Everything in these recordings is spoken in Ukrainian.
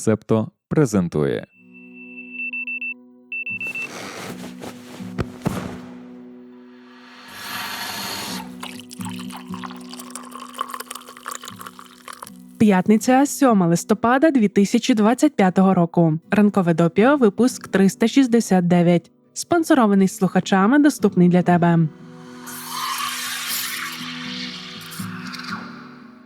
Септо презентує. П'ятниця 7 листопада 2025 року. Ранкове допіо, випуск 369. Спонсорований слухачами, доступний для тебе.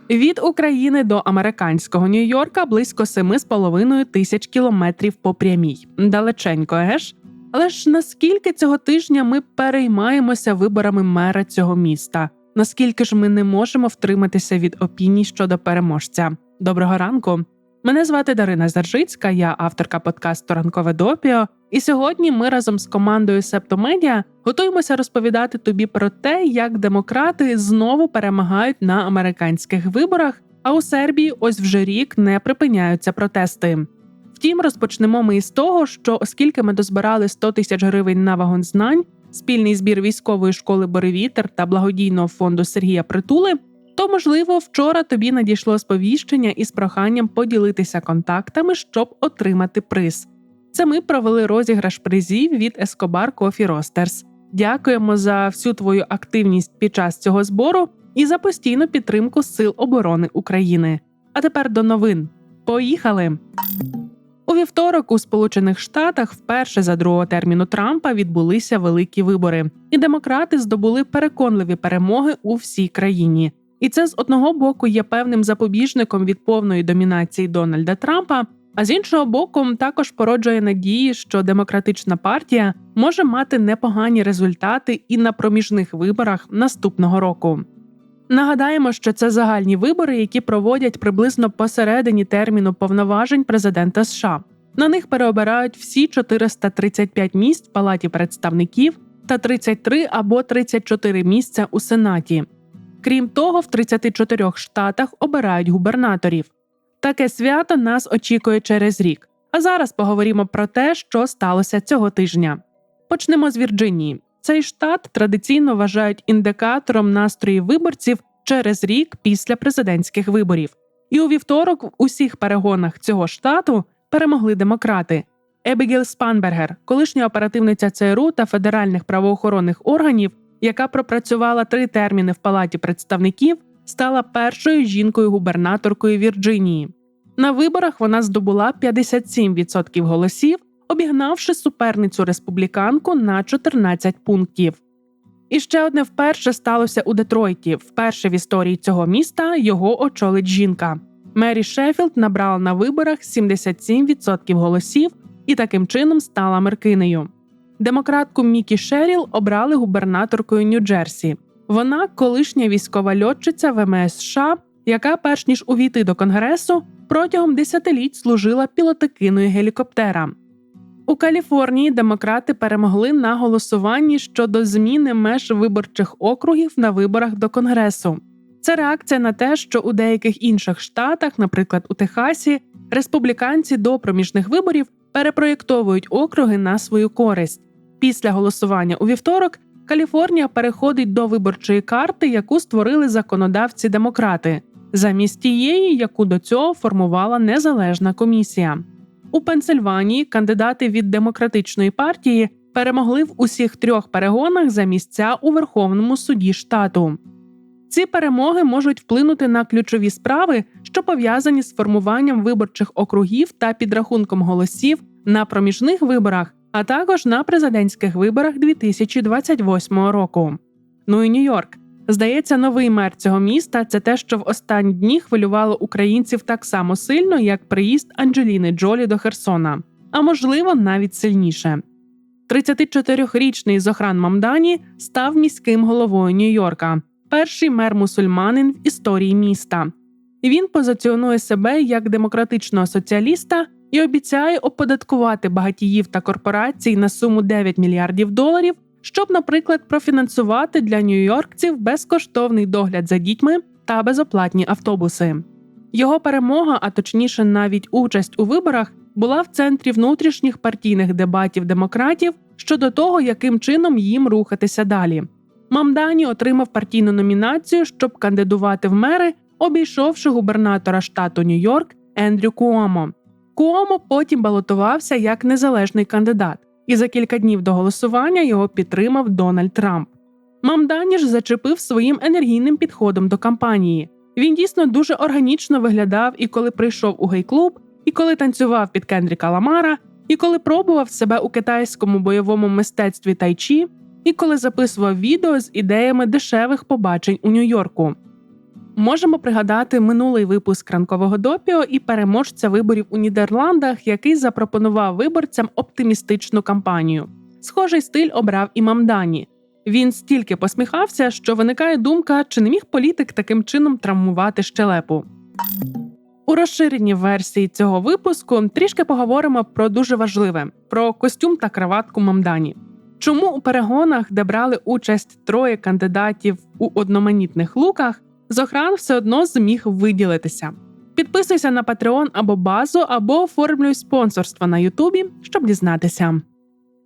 Від України до американського Нью-Йорка близько 7,5 тисяч кілометрів по прямій. Далеченько, еж? Але ж наскільки цього тижня ми переймаємося виборами мера цього міста? Наскільки ж ми не можемо втриматися від опіній щодо переможця? Доброго ранку! Мене звати Дарина Заржицька, я авторка подкасту Ранкове допіо. І сьогодні ми разом з командою Септомедіа готуємося розповідати тобі про те, як демократи знову перемагають на американських виборах. А у Сербії ось вже рік не припиняються протести. Втім, розпочнемо ми із того, що оскільки ми дозбирали 100 тисяч гривень на вагон знань, спільний збір військової школи Боревітер та благодійного фонду Сергія Притули, то можливо вчора тобі надійшло сповіщення із проханням поділитися контактами, щоб отримати приз. Це ми провели розіграш призів від Escobar Coffee Roasters. Дякуємо за всю твою активність під час цього збору і за постійну підтримку Сил оборони України. А тепер до новин. Поїхали! У вівторок у Сполучених Штатах вперше за другого терміну Трампа відбулися великі вибори, і демократи здобули переконливі перемоги у всій країні. І це з одного боку є певним запобіжником від повної домінації Дональда Трампа. А з іншого боку, також породжує надії, що демократична партія може мати непогані результати і на проміжних виборах наступного року. Нагадаємо, що це загальні вибори, які проводять приблизно посередині терміну повноважень президента США. На них переобирають всі 435 місць в палаті представників та 33 або 34 місця у сенаті. Крім того, в 34 штатах обирають губернаторів. Таке свято нас очікує через рік. А зараз поговоримо про те, що сталося цього тижня. Почнемо з Вірджинії. Цей штат традиційно вважають індикатором настроїв виборців через рік після президентських виборів. І у вівторок в усіх перегонах цього штату перемогли демократи. Ебігіл Спанбергер, колишня оперативниця ЦРУ та федеральних правоохоронних органів, яка пропрацювала три терміни в палаті представників, стала першою жінкою-губернаторкою Вірджинії. На виборах вона здобула 57% голосів, обігнавши суперницю республіканку на 14 пунктів. І ще одне вперше сталося у Детройті. Вперше в історії цього міста його очолить жінка. Мері Шеффілд набрала на виборах 77% голосів і таким чином стала меркинею. Демократку Мікі Шеріл обрали губернаторкою Нью-Джерсі. Вона колишня військова льотчиця ВМС США, яка, перш ніж увійти до конгресу, протягом десятиліть служила пілотикиною гелікоптера. У Каліфорнії демократи перемогли на голосуванні щодо зміни меж виборчих округів на виборах до конгресу. Це реакція на те, що у деяких інших штатах, наприклад у Техасі, республіканці до проміжних виборів перепроєктовують округи на свою користь. Після голосування у вівторок Каліфорнія переходить до виборчої карти, яку створили законодавці демократи, замість тієї, яку до цього формувала незалежна комісія. У Пенсильванії кандидати від демократичної партії перемогли в усіх трьох перегонах за місця у Верховному суді штату. Ці перемоги можуть вплинути на ключові справи, що пов'язані з формуванням виборчих округів та підрахунком голосів на проміжних виборах, а також на президентських виборах 2028 року. Ну і Нью-Йорк. Здається, новий мер цього міста це те, що в останні дні хвилювало українців так само сильно, як приїзд Анджеліни Джолі до Херсона, а можливо навіть сильніше. 34-річний Зохран Мамдані став міським головою Нью-Йорка, перший мер мусульманин в історії міста. Він позиціонує себе як демократичного соціаліста і обіцяє оподаткувати багатіїв та корпорацій на суму 9 мільярдів доларів щоб, наприклад, профінансувати для нью-йоркців безкоштовний догляд за дітьми та безоплатні автобуси. Його перемога, а точніше, навіть участь у виборах, була в центрі внутрішніх партійних дебатів демократів щодо того, яким чином їм рухатися далі. Мамдані отримав партійну номінацію, щоб кандидувати в мери, обійшовши губернатора штату Нью-Йорк Ендрю Куомо. Куомо потім балотувався як незалежний кандидат, і за кілька днів до голосування його підтримав Дональд Трамп. Мамдані ж зачепив своїм енергійним підходом до кампанії. Він дійсно дуже органічно виглядав і коли прийшов у гей-клуб, і коли танцював під Кендріка Ламара, і коли пробував себе у китайському бойовому мистецтві тайчі, і коли записував відео з ідеями дешевих побачень у Нью-Йорку. Можемо пригадати минулий випуск ранкового допіо і переможця виборів у Нідерландах, який запропонував виборцям оптимістичну кампанію. Схожий стиль обрав і Мамдані. Він стільки посміхався, що виникає думка, чи не міг політик таким чином травмувати щелепу. У розширеній версії цього випуску трішки поговоримо про дуже важливе про костюм та краватку Мамдані. Чому у перегонах, де брали участь троє кандидатів у одноманітних луках, Зохран все одно зміг виділитися. Підписуйся на Patreon або базу, або оформлюй спонсорство на Ютубі, щоб дізнатися.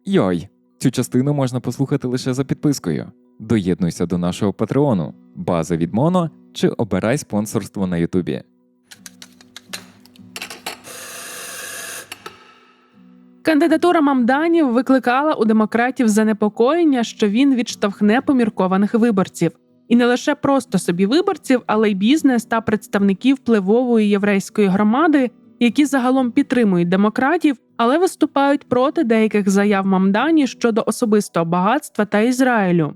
Йой, цю частину можна послухати лише за підпискою. Доєднуйся до нашого патреону, база від Моно чи обирай спонсорство на Ютубі. Кандидатура Мамданів викликала у демократів занепокоєння, що він відштовхне поміркованих виборців, і не лише просто собі виборців, але й бізнес та представників впливової єврейської громади, які загалом підтримують демократів, але виступають проти деяких заяв Мамдані щодо особистого багатства та Ізраїлю.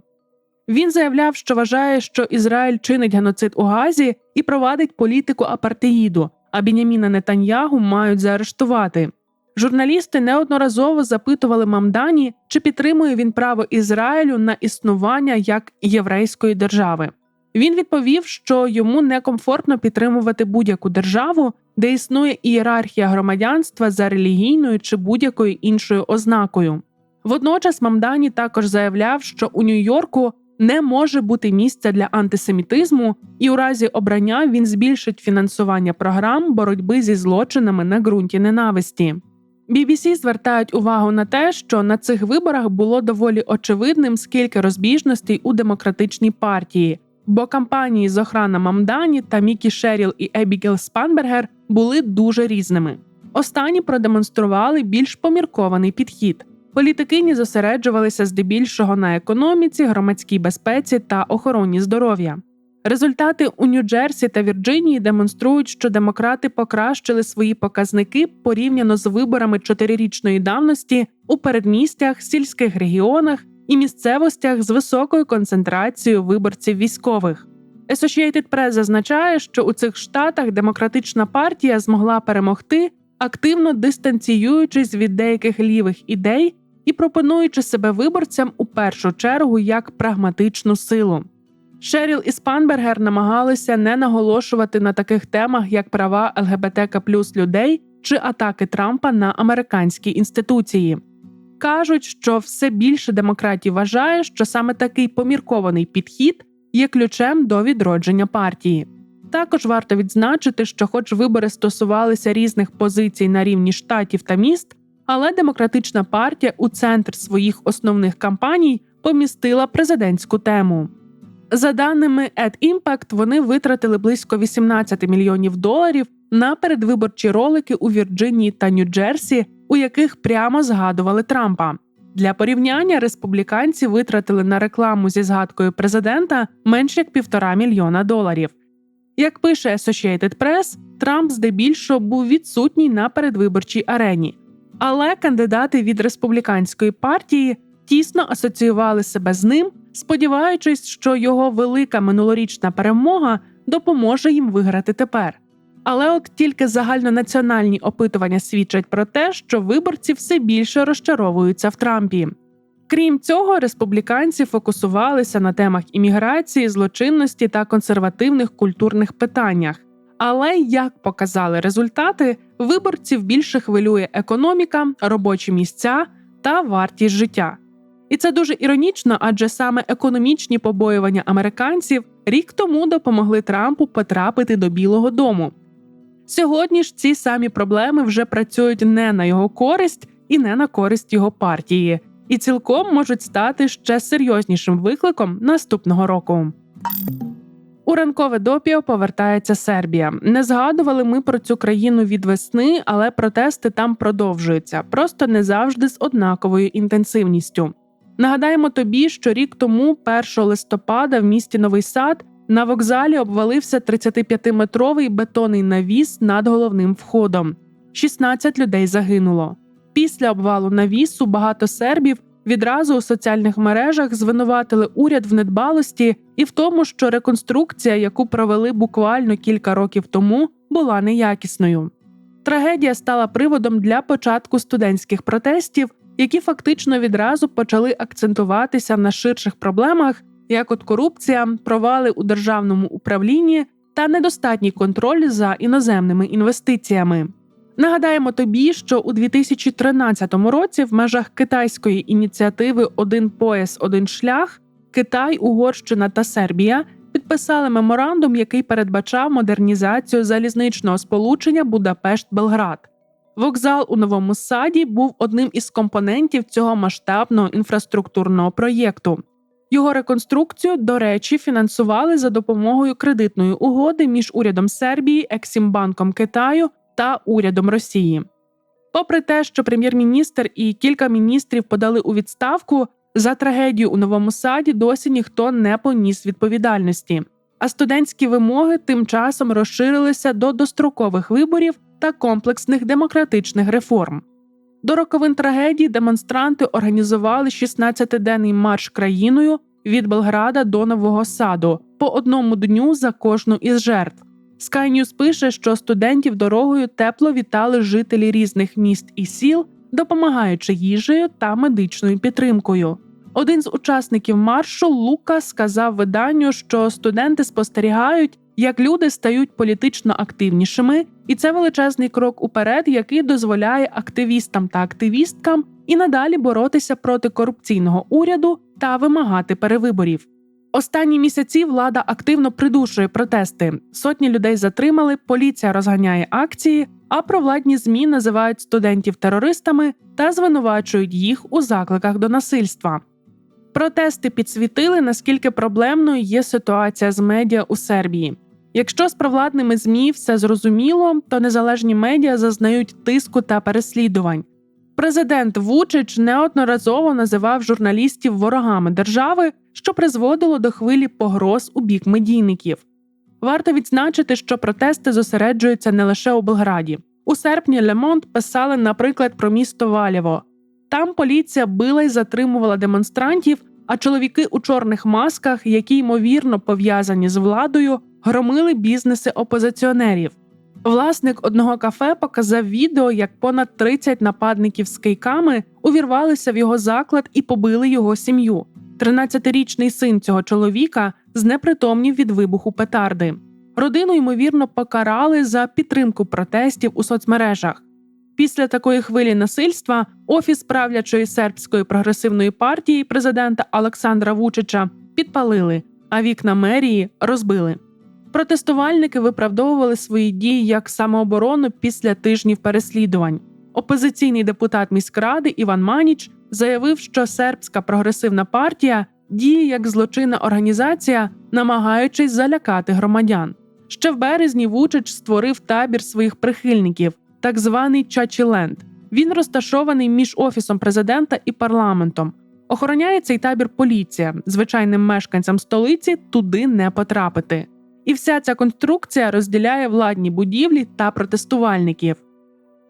Він заявляв, що вважає, що Ізраїль чинить геноцид у Газі і провадить політику апартеїду, а Біняміна Нетаньягу мають заарештувати. Журналісти неодноразово запитували Мамдані, чи підтримує він право Ізраїлю на існування як єврейської держави. Він відповів, що йому некомфортно підтримувати будь-яку державу, де існує ієрархія громадянства за релігійною чи будь-якою іншою ознакою. Водночас Мамдані також заявляв, що у Нью-Йорку не може бути місця для антисемітизму, і у разі обрання він збільшить фінансування програм боротьби зі злочинами на ґрунті ненависті. BBC звертають увагу на те, що на цих виборах було доволі очевидним, скільки розбіжностей у демократичній партії, бо кампанії з охрана Мамдані та Мікі Шеріл і Ебігел Спанбергер були дуже різними. Останні продемонстрували більш поміркований підхід. Політикині зосереджувалися здебільшого на економіці, громадській безпеці та охороні здоров'я. Результати у Нью-Джерсі та Вірджинії демонструють, що демократи покращили свої показники порівняно з виборами чотирирічної давності у передмістях, сільських регіонах і місцевостях з високою концентрацією виборців військових. Associated Press зазначає, що у цих штатах демократична партія змогла перемогти, активно дистанціюючись від деяких лівих ідей і пропонуючи себе виборцям у першу чергу як прагматичну силу. Шеріл і Спанбергер намагалися не наголошувати на таких темах, як права ЛГБТК людей чи атаки Трампа на американські інституції. Кажуть, що все більше демократів вважає, що саме такий поміркований підхід є ключем до відродження партії. Також варто відзначити, що, хоч вибори стосувалися різних позицій на рівні штатів та міст, але демократична партія у центр своїх основних кампаній помістила президентську тему. За даними AdImpact, вони витратили близько 18 мільйонів доларів на передвиборчі ролики у Вірджинії та Нью-Джерсі, у яких прямо згадували Трампа. Для порівняння республіканці витратили на рекламу зі згадкою президента менш як півтора мільйона доларів. Як пише Associated Press, Трамп здебільшого був відсутній на передвиборчій арені, але кандидати від республіканської партії тісно асоціювали себе з ним, сподіваючись, що його велика минулорічна перемога допоможе їм виграти тепер. Але от тільки загальнонаціональні опитування свідчать про те, що виборці все більше розчаровуються в Трампі. Крім цього, республіканці фокусувалися на темах імміграції, злочинності та консервативних культурних питаннях. Але як показали результати, виборців більше хвилює економіка, робочі місця та вартість життя. І це дуже іронічно, адже саме економічні побоювання американців рік тому допомогли Трампу потрапити до Білого Дому. Сьогодні ж ці самі проблеми вже працюють не на його користь і не на користь його партії, і цілком можуть стати ще серйознішим викликом наступного року. У ранкове допіо повертається Сербія. Не згадували ми про цю країну від весни, але протести там продовжуються, просто не завжди з однаковою інтенсивністю. Нагадаємо тобі, що рік тому, 1 листопада, в місті Новий Сад на вокзалі обвалився 35-метровий бетонний навіс над головним входом. 16 людей загинуло. Після обвалу навісу багато сербів відразу у соціальних мережах звинуватили уряд в недбалості і в тому, що реконструкція, яку провели буквально кілька років тому, була неякісною. Трагедія стала приводом для початку студентських протестів, які фактично відразу почали акцентуватися на ширших проблемах, як от корупція, провали у державному управлінні та недостатній контроль за іноземними інвестиціями. Нагадаємо тобі, що у 2013 році в межах китайської ініціативи Один пояс, один шлях Китай, Угорщина та Сербія підписали меморандум, який передбачав модернізацію залізничного сполучення Будапешт-Белград. Вокзал у новому саді був одним із компонентів цього масштабного інфраструктурного проєкту. Його реконструкцію, до речі, фінансували за допомогою кредитної угоди між урядом Сербії, Ексімбанком Китаю та урядом Росії. Попри те, що прем'єр-міністр і кілька міністрів подали у відставку, за трагедію у новому саді досі ніхто не поніс відповідальності. А студентські вимоги тим часом розширилися до дострокових виборів та комплексних демократичних реформ. До роковин трагедії демонстранти організували 16-денний марш країною від Белграда до Нового Саду по одному дню за кожну із жертв. Sky News пише, що студентів дорогою тепло вітали жителі різних міст і сіл, допомагаючи їжею та медичною підтримкою. Один з учасників маршу Лука сказав виданню, що студенти спостерігають, як люди стають політично активнішими, і це величезний крок уперед, який дозволяє активістам та активісткам і надалі боротися проти корупційного уряду та вимагати перевиборів. Останні місяці влада активно придушує протести. Сотні людей затримали, поліція розганяє акції, а провладні змі називають студентів терористами та звинувачують їх у закликах до насильства. Протести підсвітили, наскільки проблемною є ситуація з медіа у Сербії. Якщо з провладними змі все зрозуміло, то незалежні медіа зазнають тиску та переслідувань. Президент Вучич неодноразово називав журналістів ворогами держави, що призводило до хвилі погроз у бік медійників. Варто відзначити, що протести зосереджуються не лише у Белграді. У серпні Лемонт писали, наприклад, про місто Валєво. Там поліція била й затримувала демонстрантів, а чоловіки у чорних масках, які ймовірно пов'язані з владою, громили бізнеси опозиціонерів. Власник одного кафе показав відео, як понад 30 нападників з кийками увірвалися в його заклад і побили його сім'ю. 13-річний син цього чоловіка знепритомнів від вибуху петарди. Родину ймовірно покарали за підтримку протестів у соцмережах. Після такої хвилі насильства офіс правлячої сербської прогресивної партії президента Олександра Вучича підпалили, а вікна мерії розбили. Протестувальники виправдовували свої дії як самооборону після тижнів переслідувань. Опозиційний депутат міськради Іван Маніч заявив, що сербська прогресивна партія діє як злочинна організація, намагаючись залякати громадян. Ще в березні Вучич створив табір своїх прихильників, так званий Чачіленд. Він розташований між офісом президента і парламентом. Охороняє цей табір поліція. Звичайним мешканцям столиці туди не потрапити. І вся ця конструкція розділяє владні будівлі та протестувальників.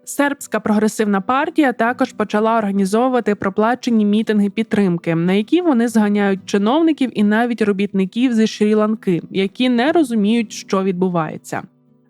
Сербська прогресивна партія також почала організовувати проплачені мітинги підтримки, на які вони зганяють чиновників і навіть робітників зі Шрі-Ланки, які не розуміють, що відбувається.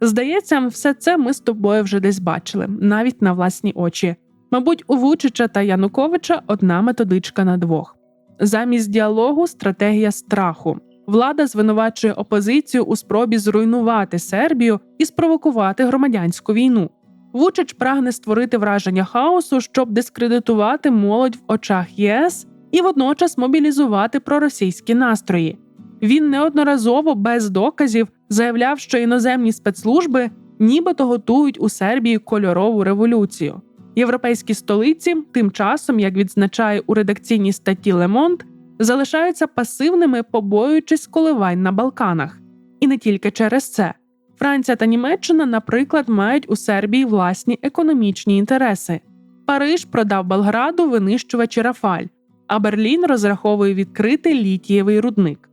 Здається, все це ми з тобою вже десь бачили, навіть на власні очі. Мабуть, у Вучича та Януковича одна методичка на двох. Замість діалогу стратегія страху. Влада звинувачує опозицію у спробі зруйнувати Сербію і спровокувати громадянську війну. Вучич прагне створити враження хаосу, щоб дискредитувати молодь в очах ЄС і водночас мобілізувати проросійські настрої. Він неодноразово без доказів заявляв, що іноземні спецслужби нібито готують у Сербії кольорову революцію. Європейські столиці, тим часом, як відзначає у редакційній статті Лемонт, залишаються пасивними, побоюючись коливань на Балканах. І не тільки через це. Франція та Німеччина, наприклад, мають у Сербії власні економічні інтереси. Париж продав Белграду винищувачі Рафаль, а Берлін розраховує відкрити літієвий рудник.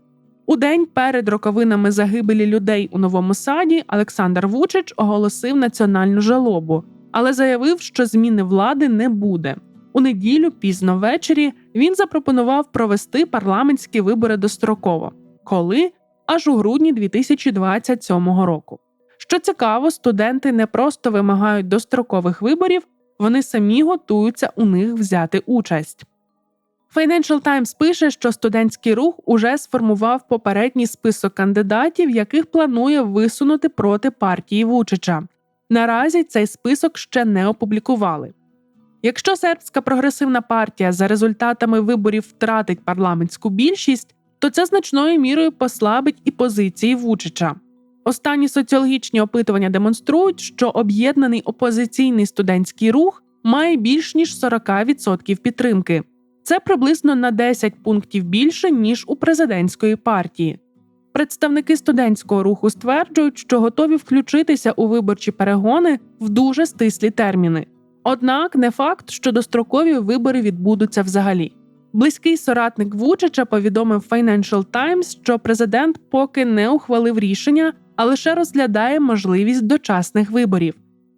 У день перед роковинами загибелі людей у новому саді Олександр Вучич оголосив національну жалобу, але заявив, що зміни влади не буде. У неділю, пізно ввечері, він запропонував провести парламентські вибори достроково, коли аж у грудні 2027 року. Що цікаво, студенти не просто вимагають дострокових виборів, вони самі готуються у них взяти участь. Financial Times пише, що студентський рух уже сформував попередній список кандидатів, яких планує висунути проти партії Вучича. Наразі цей список ще не опублікували. Якщо сербська прогресивна партія за результатами виборів втратить парламентську більшість, то це значною мірою послабить і позиції Вучича. Останні соціологічні опитування демонструють, що об'єднаний опозиційний студентський рух має більш ніж 40% підтримки. Це приблизно на 10 пунктів більше ніж у президентської партії. Представники студентського руху стверджують, що готові включитися у виборчі перегони в дуже стислі терміни. Однак не факт, що дострокові вибори відбудуться взагалі. Близький соратник Вучича повідомив Financial Times, що президент поки не ухвалив рішення, а лише розглядає можливість дочасних виборів.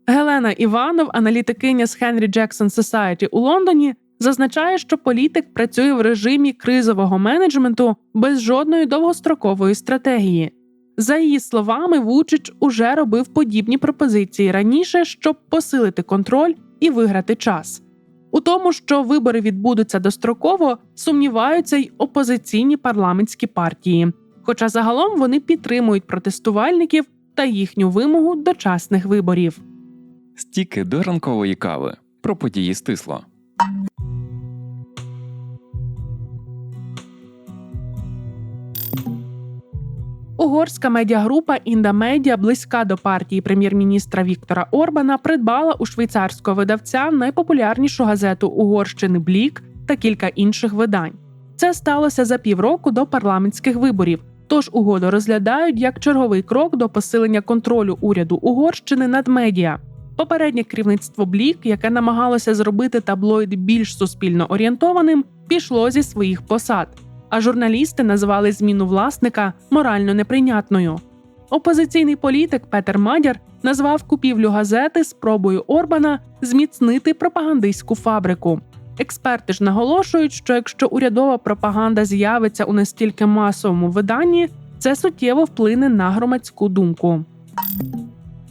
Гелена Іванов, аналітикиня з Henry Jackson Society у Лондоні, зазначає, що політик працює в режимі кризового менеджменту без жодної довгострокової стратегії. За її словами, Вучич уже робив подібні пропозиції раніше, щоб посилити контроль і виграти час. У тому, що вибори відбудуться достроково, сумніваються й опозиційні парламентські партії. Хоча загалом вони підтримують протестувальників та їхню вимогу дочасних виборів. Стіки до ранкової кави про події стисло. Угорська медіагрупа Індамедіа, близька до партії прем'єр-міністра Віктора Орбана, придбала у швейцарського видавця найпопулярнішу газету Угорщини Блік та кілька інших видань. Це сталося за півроку до парламентських виборів. Тож угоду розглядають як черговий крок до посилення контролю уряду Угорщини над медіа. Попереднє керівництво Блік, яке намагалося зробити таблоїд більш суспільно орієнтованим, пішло зі своїх посад. А журналісти назвали зміну власника морально неприйнятною. Опозиційний політик Петер Мадяр назвав купівлю газети спробою Орбана зміцнити пропагандистську фабрику. Експерти ж наголошують, що якщо урядова пропаганда з'явиться у настільки масовому виданні, це суттєво вплине на громадську думку.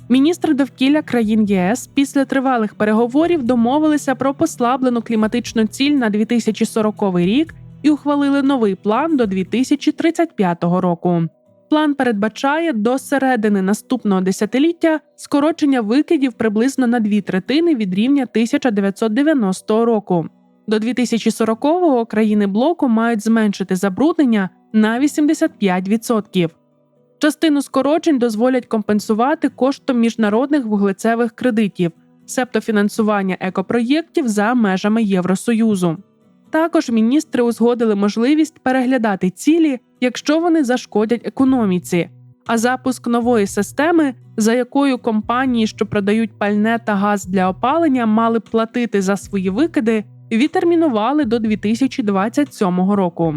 Міністри довкілля країн ЄС після тривалих переговорів домовилися про послаблену кліматичну ціль на 2040 рік і ухвалили новий план до 2035 року. План передбачає до середини наступного десятиліття скорочення викидів приблизно на дві третини від рівня 1990 року. До 2040-го країни блоку мають зменшити забруднення на 85%. Частину скорочень дозволять компенсувати коштом міжнародних вуглецевих кредитів, себто фінансування екопроєктів за межами Євросоюзу. Також міністри узгодили можливість переглядати цілі, якщо вони зашкодять економіці. А запуск нової системи, за якою компанії, що продають пальне та газ для опалення, мали б платити за свої викиди, відтермінували до 2027 року.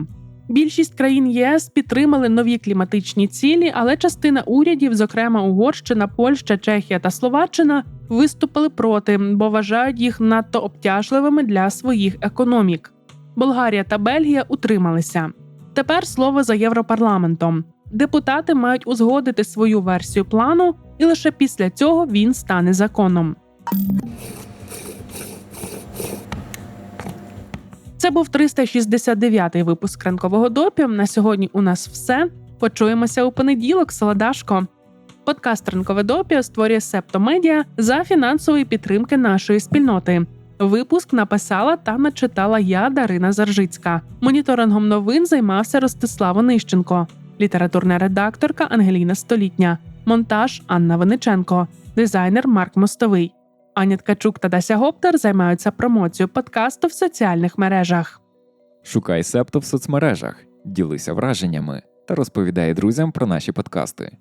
Більшість країн ЄС підтримали нові кліматичні цілі, але частина урядів, зокрема Угорщина, Польща, Чехія та Словаччина, виступили проти, бо вважають їх надто обтяжливими для своїх економік. Болгарія та Бельгія утрималися. Тепер слово за Європарламентом. Депутати мають узгодити свою версію плану, і лише після цього він стане законом. Це був 369-й випуск ранкового допі. На сьогодні у нас все. Почуємося у понеділок, Солодашко. Подкаст Ранкове допіо створює Септомедіа за фінансової підтримки нашої спільноти. Випуск написала та начитала я, Дарина Заржицька. Моніторингом новин займався Ростислав Онищенко, літературна редакторка Ангеліна Столітня, монтаж Анна Виниченко, дизайнер Марк Мостовий. Аня Ткачук та Дася Гоптер займаються промоцією подкасту в соціальних мережах. Шукай септо в соцмережах, ділися враженнями. та розповідає друзям про наші подкасти.